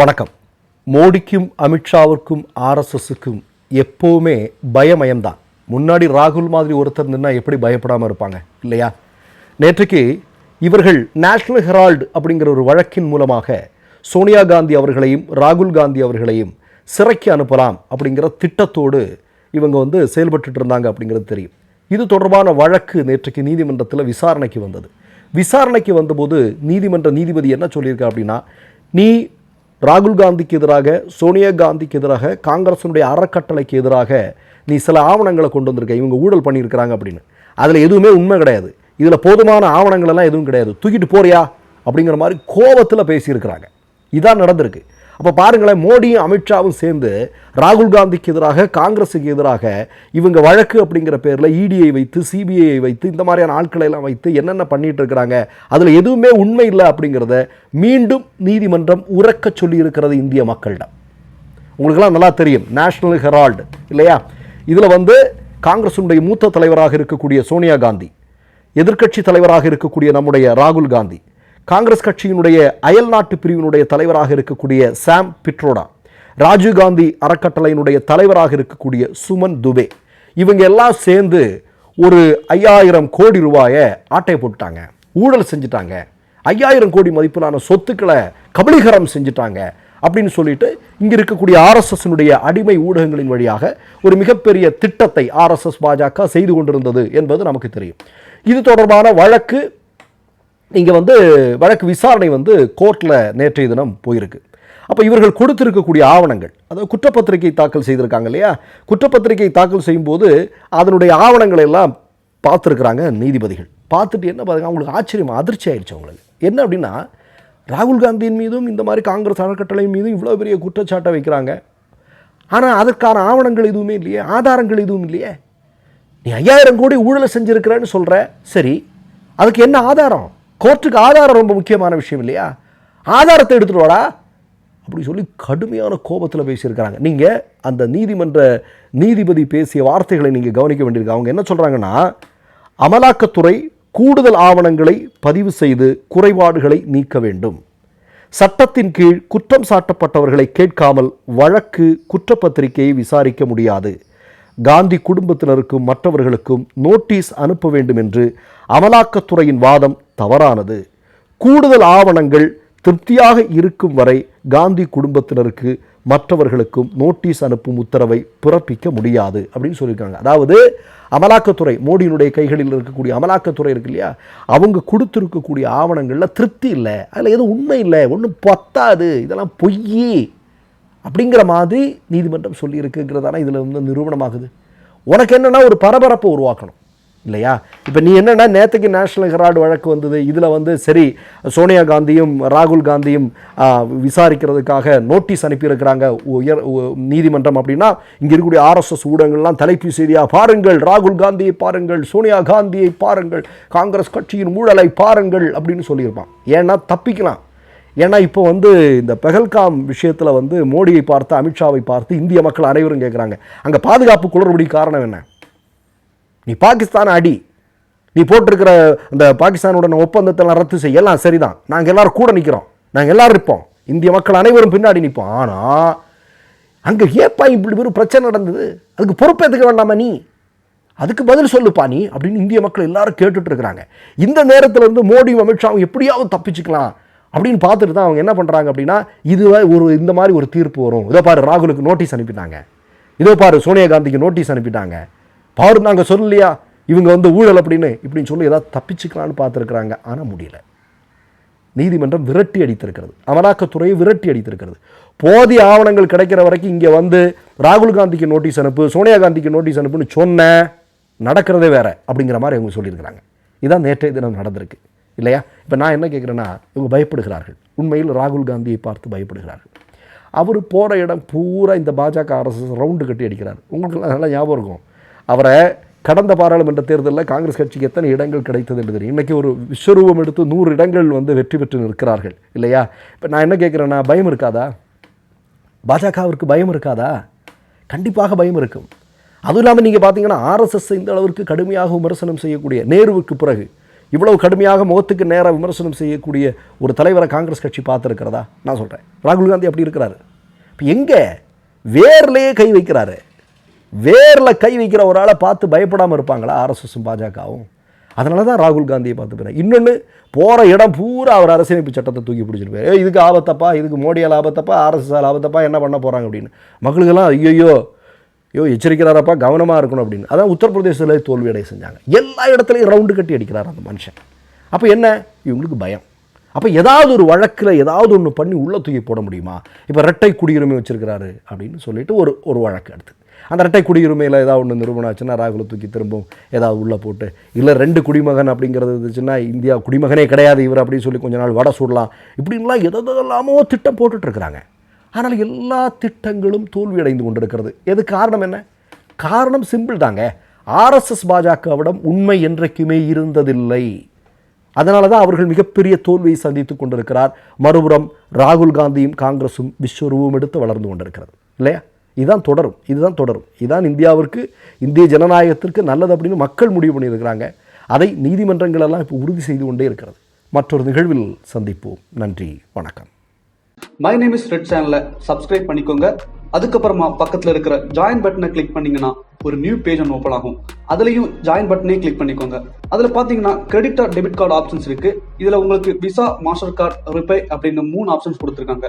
வணக்கம். மோடிக்கும் அமித்ஷாவிற்கும் ஆர்எஸ்எஸுக்கும் எப்போவுமே பயமயம்தான். முன்னாடி ராகுல் மாதிரி ஒருத்தர் நின்னா எப்படி பயப்படாமல் இருப்பாங்க இல்லையா? நேற்றுக்கு இவர்கள் நேஷனல் ஹெரால்டு அப்படிங்கிற ஒரு வழக்கின் மூலமாக சோனியா காந்தி அவர்களையும் ராகுல் காந்தி அவர்களையும் சிறைக்கு அனுப்பலாம் அப்படிங்கிற திட்டத்தோடு இவங்க வந்து செயல்பட்டுட்டு இருந்தாங்க அப்படிங்கிறது தெரியும். இது தொடர்பான வழக்கு நேற்றுக்கு நீதிமன்றத்தில் விசாரணைக்கு வந்தது. விசாரணைக்கு வந்தபோது நீதிமன்ற நீதிபதி என்ன சொல்லியிருக்கா அப்படின்னா நீ ராகுல் காந்திக்கு எதிராக சோனியா காந்திக்கு எதிராக காங்கிரஸினுடைய அறக்கட்டளைக்கு எதிராக நீ சில ஆவணங்களை கொண்டு வந்திருக்க இவங்க ஊழல் பண்ணியிருக்கிறாங்க அப்படின்னு. அதில் எதுவுமே உண்மை கிடையாது. இதில் போதுமான ஆவணங்கள் எல்லாம் எதுவும் கிடையாது. தூக்கிட்டு போறியா? அப்படிங்கிற மாதிரி கோபத்தில் பேசியிருக்கிறாங்க. இதான் நடந்திருக்கு. அப்போ பாருங்களேன் மோடியும் அமித்ஷாவும் சேர்ந்து ராகுல் காந்திக்கு எதிராக காங்கிரஸுக்கு எதிராக இவங்க வழக்கு அப்படிங்கிற பேரில் இடிஐ வைத்து சிபிஐ வைத்து இந்த மாதிரியான ஆட்களை எல்லாம் வைத்து என்னென்ன பண்ணிட்டு இருக்கிறாங்க அதில் எதுவுமே உண்மை இல்லை அப்படிங்கிறத மீண்டும் நீதிமன்றம் உறக்க சொல்லி இருக்கிறது இந்திய மக்களிடம். உங்களுக்கெல்லாம் நல்லா தெரியும் நேஷனல் ஹெரால்டு இல்லையா? இதில் வந்து காங்கிரஸுடைய மூத்த தலைவராக இருக்கக்கூடிய சோனியா காந்தி எதிர்க்கட்சி தலைவராக இருக்கக்கூடிய நம்முடைய ராகுல் காந்தி காங்கிரஸ் கட்சியினுடைய அயல் நாட்டு பிரிவினுடைய தலைவராக இருக்கக்கூடிய சாம் பிட்ரோடா ராஜீவ் காந்தி அறக்கட்டளையினுடைய தலைவராக இருக்கக்கூடிய சுமன் துபே இவங்க எல்லாம் சேர்ந்து ஒரு ஐயாயிரம் கோடி ரூபாயை ஆட்டை போட்டுட்டாங்க ஊழல் செஞ்சுட்டாங்க. ஐயாயிரம் கோடி மதிப்பிலான சொத்துக்களை கபலீகரம் செஞ்சுட்டாங்க அப்படின்னு சொல்லிட்டு இங்கே இருக்கக்கூடிய ஆர்எஸ்எஸ்னுடைய அடிமை ஊடகங்களின் வழியாக ஒரு மிகப்பெரிய திட்டத்தை ஆர்எஸ்எஸ் பாஜக செய்து கொண்டிருந்தது என்பது நமக்கு தெரியும். இது தொடர்பான வழக்கு இங்கே வந்து வழக்கு விசாரணை வந்து கோர்ட்டில் நேற்றைய தினம் போயிருக்கு. அப்போ இவர்கள் கொடுத்திருக்கக்கூடிய ஆவணங்கள் அதாவது குற்றப்பத்திரிகை தாக்கல் செய்திருக்காங்க இல்லையா? குற்றப்பத்திரிகை தாக்கல் செய்யும்போது அதனுடைய ஆவணங்களை எல்லாம் பார்த்துருக்குறாங்க நீதிபதிகள். பார்த்துட்டு என்ன பாருங்க அவங்களுக்கு ஆச்சரியம் அதிர்ச்சி ஆயிடுச்சு அவங்களுக்கு. என்ன அப்படின்னா ராகுல் காந்தியின் மீதும் இந்த மாதிரி காங்கிரஸ் அறக்கட்டளை மீதும் இவ்வளோ பெரிய குற்றச்சாட்டை வைக்கிறாங்க. ஆனால் அதற்கான ஆவணங்கள் எதுவுமே இல்லையே ஆதாரங்கள் எதுவும் இல்லையே. நீ ஐயாயிரம் கோடி ஊழலை செஞ்சுருக்கிறேன்னு சொல்கிற சரி அதுக்கு என்ன ஆதாரம்? கோர்ட்டுக்கு ஆதாரம் ரொம்ப முக்கியமான விஷயம் இல்லையா? ஆதாரத்தை எடுத்துகிட்டு வாடா. அப்படி சொல்லி கடுமையான கோபத்தில் பேசியிருக்கிறாங்க. நீங்கள் அந்த நீதிமன்ற நீதிபதி பேசிய வார்த்தைகளை நீங்கள் கவனிக்க வேண்டியிருக்கு. அவங்க என்ன சொல்கிறாங்கன்னா அமலாக்கத்துறை கூடுதல் ஆவணங்களை பதிவு செய்து குறைபாடுகளை நீக்க வேண்டும். சட்டத்தின் கீழ் குற்றம் சாட்டப்பட்டவர்களை கேட்காமல் வழக்கு குற்றப்பத்திரிகையை விசாரிக்க முடியாது. காந்தி குடும்பத்தினருக்கும் மற்றவர்களுக்கும் நோட்டீஸ் அனுப்ப வேண்டும் என்று அமலாக்கத்துறையின் வாதம் தவறானது. கூடுதல் ஆவணங்கள் திருப்தியாக இருக்கும் வரை காந்தி குடும்பத்தினருக்கு மற்றவர்களுக்கும் நோட்டீஸ் அனுப்பும் உத்தரவை பிறப்பிக்க முடியாது அப்படின்னு சொல்லியிருக்காங்க. அதாவது அமலாக்கத்துறை மோடியினுடைய கைகளில் இருக்கக்கூடிய அமலாக்கத்துறை இருக்கு இல்லையா? அவங்க கொடுத்துருக்கக்கூடிய ஆவணங்களில் திருப்தி இல்லை. அதில் எதுவும் உண்மை இல்லை. ஒன்றும் பத்தாது. இதெல்லாம் பொய் அப்படிங்கிற மாதிரி நீதிமன்றம் சொல்லியிருக்குங்கிறதான இதில் வந்து நிரூபணமாகுது. உனக்கு என்னென்னா ஒரு பரபரப்பை உருவாக்கணும். இல்லையா? இப்போ நீ என்னென்னா நேற்றுக்கு நேஷனல் ஹெரால்டு வழக்கு வந்தது. இதில் வந்து சரி சோனியா காந்தியும் ராகுல் காந்தியும் விசாரிக்கிறதுக்காக நோட்டீஸ் அனுப்பியிருக்கிறாங்க. உயர் உ- நீதிமன்றம் அப்படின்னா இங்கே இருக்கக்கூடிய ஆர்எஸ்எஸ் ஊடகங்கள்லாம் தலைப்பு செய்தியாக பாருங்கள் ராகுல் காந்தியை பாருங்கள் சோனியா காந்தியை பாருங்கள் காங்கிரஸ் கட்சியின் ஊழலை பாருங்கள் அப்படின்னு சொல்லியிருப்பான். ஏன்னா தப்பிக்கலாம். ஏன்னா இப்போ வந்து இந்த பெஹல்காம் விஷயத்தில் வந்து மோடியை பார்த்து அமித்ஷாவை பார்த்து இந்திய மக்கள் அனைவரும் கேட்குறாங்க அங்கே பாதுகாப்பு குளறுபடி காரணம் என்ன? நீ பாகிஸ்தான் அடி. நீ போட்டிருக்கிற அந்த பாகிஸ்தானுடன் ஒப்பந்தத்தெல்லாம் ரத்து செய்ய எல்லாம் சரிதான். நாங்கள் எல்லோரும் கூட நிற்கிறோம் நாங்கள் எல்லோரும் இருப்போம். இந்திய மக்கள் அனைவரும் பின்னாடி நிற்போம். ஆனால் அங்கே ஏப்பா இப்படி ஒரு பிரச்சனை நடந்தது? அதுக்கு பொறுப்பேற்றுக்க வேண்டாமா நீ? அதுக்கு பதில் சொல்லுப்பா நீ அப்படின்னு இந்திய மக்கள் எல்லாரும் கேட்டுட்டு இருக்கிறாங்க. இந்த நேரத்தில் இருந்து மோடியும் அமித்ஷாவும் எப்படியாவது தப்பிச்சுக்கலாம் அப்படின்னு பார்த்துட்டு தான் அவங்க என்ன பண்ணுறாங்க அப்படின்னா இதுவே ஒரு இந்த மாதிரி ஒரு தீர்ப்பு வரும். இதோ பாரு ராகுலுக்கு நோட்டீஸ் அனுப்பிட்டாங்க. இதோ பாரு சோனியா காந்திக்கு நோட்டீஸ் அனுப்பிட்டாங்க. பாரு நாங்கள் சொல்லலையா? இவங்க வந்து ஊழல் அப்படின்னு இப்படின்னு சொல்லி ஏதாவது தப்பிச்சுக்கலான்னு பார்த்துருக்குறாங்க. ஆனால் முடியல. நீதிமன்றம் விரட்டி அடித்திருக்கிறது. அமலாக்கத்துறையை விரட்டி அடித்திருக்கிறது. போதிய ஆவணங்கள் கிடைக்கிற வரைக்கும் இங்கே வந்து ராகுல் காந்திக்கு நோட்டீஸ் அனுப்பு சோனியா காந்திக்கு நோட்டீஸ் அனுப்புன்னு சொன்ன நடக்கிறதே வேற அப்படிங்கிற மாதிரி அவங்க சொல்லியிருக்கிறாங்க. இதான் நேற்றைய தினம் நடந்திருக்கு. இல்லையா? இப்போ நான் என்ன கேட்குறேன்னா இவங்க பயப்படுகிறார்கள். உண்மையில் ராகுல் காந்தியை பார்த்து பயப்படுகிறார்கள். அவர் போகிற இடம் பூரா இந்த பாஜக அரசு ரவுண்டு கட்டி அடிக்கிறார். உங்களுக்கு நல்லா ஞாபகம் இருக்கும். அவரை கடந்த பாராளுமன்ற தேர்தலில் காங்கிரஸ் கட்சிக்கு எத்தனை இடங்கள் கிடைத்தது என்று தெரியும். இன்றைக்கி ஒரு விஸ்வரூபம் எடுத்து நூறு இடங்கள் வந்து வெற்றி பெற்று நிற்கிறார்கள் இல்லையா? இப்போ நான் என்ன கேட்குறேன்னா பயம் இருக்காதா? பாஜகவிற்கு பயம் இருக்காதா? கண்டிப்பாக பயம் இருக்கும். அதுவும் இல்லாமல் நீங்கள் பார்த்தீங்கன்னா ஆர்எஸ்எஸ் இந்த அளவிற்கு கடுமையாக விமர்சனம் செய்யக்கூடிய நேருவுக்கு பிறகு இவ்வளவு கடுமையாக முகத்துக்கு நேராக விமர்சனம் செய்யக்கூடிய ஒரு தலைவரை காங்கிரஸ் கட்சி பார்த்துருக்கிறதா? நான் சொல்கிறேன் ராகுல் காந்தி அப்படி இருக்கிறாரு. இப்போ எங்கே வேர்லேயே கை வைக்கிறாரு? வேரில் கை வைக்கிற ஒரு ஆளை பார்த்து பயப்படாமல் இருப்பாங்களா? ஆர்எஸ்எஸும் பாஜகவும். அதனால தான் ராகுல் காந்தியை பார்த்து போகிறேன் இன்னொன்று போகிற இடம் பூரா அவர் அரசியமைப்பு சட்டத்தை தூக்கி பிடிச்சிருப்பார். ஏய் இதுக்கு ஆபத்தப்பா? இதுக்கு மோடியால் ஆபத்தப்பா? ஆர்எஸ்எஸ் ஆபத்தப்பா? என்ன பண்ண போகிறாங்க அப்படின்னு. மக்களுக்கெல்லாம் ஐயோ ஐயோ எச்சரிக்கிறாரப்பா? கவனமாக இருக்கணும் அப்படின்னு. அதான் உத்தரப்பிரதேசத்தில் தோல்வி அடைய செஞ்சாங்க. எல்லா இடத்துலையும் ரவுண்டு கட்டி அடிக்கிறார் அந்த மனுஷன். அப்போ என்ன? இவங்களுக்கு பயம். அப்போ ஏதாவது ஒரு வழக்கில் ஏதாவது ஒன்று பண்ணி உள்ள தூக்கி போட முடியுமா? இப்போ ரெட்டை குடியுரிமை வச்சுருக்கிறாரு அப்படின்னு சொல்லிட்டு ஒரு ஒரு வழக்கு எடுத்து. அந்த ரெட்டை குடியுரிமையில் ஏதாவது ஒன்று நிறுவனம் ஆச்சுன்னா ராகுலை தூக்கி திரும்பவும் ஏதாவது உள்ளே போட்டு இல்லை ரெண்டு குடிமகன் அப்படிங்கிறது இருந்துச்சுன்னா இந்தியா குடிமகனே கிடையாது இவர் அப்படின்னு சொல்லி கொஞ்ச நாள் வடை சுடலாம். இப்படின்லாம் எதெல்லாமோ திட்டம் போட்டுட்டு இருக்கிறாங்க. ஆனால் எல்லா திட்டங்களும் தோல்வி அடைந்து கொண்டிருக்கிறது. எது காரணம் என்ன? காரணம் சிம்பிள் தாங்க. ஆர்எஸ்எஸ் பாஜகவிடம் உண்மை என்றைக்குமே இருந்ததில்லை. அதனால தான் அவர்கள் மிகப்பெரிய தோல்வியை சந்தித்து கொண்டிருக்கிறார். மறுபுறம் ராகுல் காந்தியும் காங்கிரஸும் விஸ்வரூபம் எடுத்து வளர்ந்து கொண்டிருக்கிறது. இல்லையா? இதுதான் தொடரும் இதுதான் தொடரும். இதுதான் இந்தியாவிற்கு இந்திய ஜனநாயகத்திற்கு நல்லது அப்படின்னு மக்கள் முடிவு பண்ணியிருக்கிறாங்க. அதை நீதிமன்றங்களெல்லாம் இப்போ உறுதி செய்து கொண்டே இருக்கிறது. மற்றொரு நிகழ்வில் சந்திப்போம். நன்றி வணக்கம். மை நேம் இஸ் ரெட் சேனலை சப்ஸ்கிரைப் பண்ணிக்கோங்க. அதுக்கப்புறமா பக்கத்தில் இருக்கிற ஜாயின் பட்டனை கிளிக் பண்ணிங்கன்னா ஒரு நியூ பேஜ் ஒன்று ஓப்பன் ஆகும். அதுலேயும் ஜாயின் பட்டனே கிளிக் பண்ணிக்கோங்க. அதில் பார்த்தீங்கன்னா credit or debit card options இருக்குது இதில் உங்களுக்கு விசா மாஸ்டர் கார்டு ரிப்பே அப்படின்னு மூணு ஆப்ஷன்ஸ் கொடுத்துருக்காங்க.